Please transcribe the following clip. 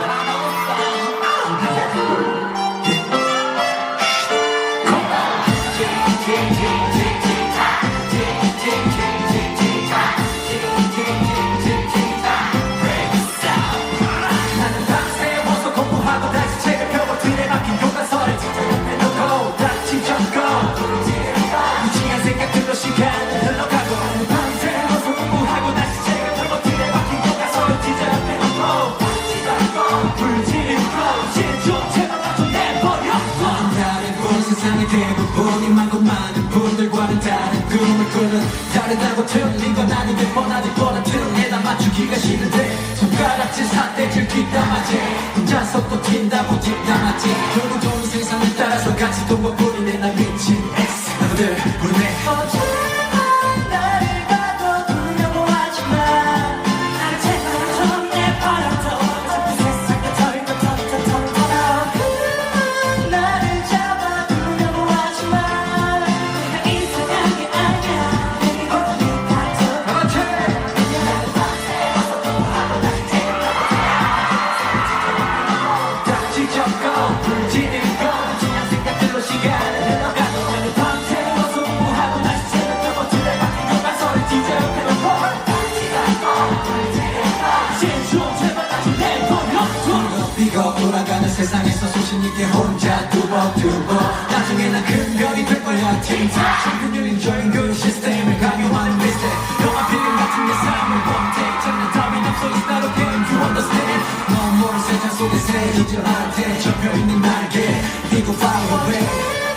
나는 세상의 대부분이 많고 많은 분들과는 다른 꿈을 꾸는 다르다고 틀린 건 아닌데 뻔하지 뻔한 틀에 다 맞추기가 싫은데 손가락질 사대질 뒷담화지 혼자서 또 튄다고 뒷담화지. 결국 돈 세상을 따라서 같이 돈과 뿌리네 나 미친 X. 나부들 부르네 제좀 제발 나좀 내버려둬 비고 돌아가는 세상에서 소신있게 혼자 두벅두벅 나중에 난큰 별이 될 거야 틴탑 청춘율인 조인근 시스템을 강요하는 미스텍 영화 필름 같은 내 삶을 원택. 장난 따윈 없어 It's not a game you understand. 넌 모르는 세상 속에 새기질 않대 접혀있는 날개. 뛰고 fly away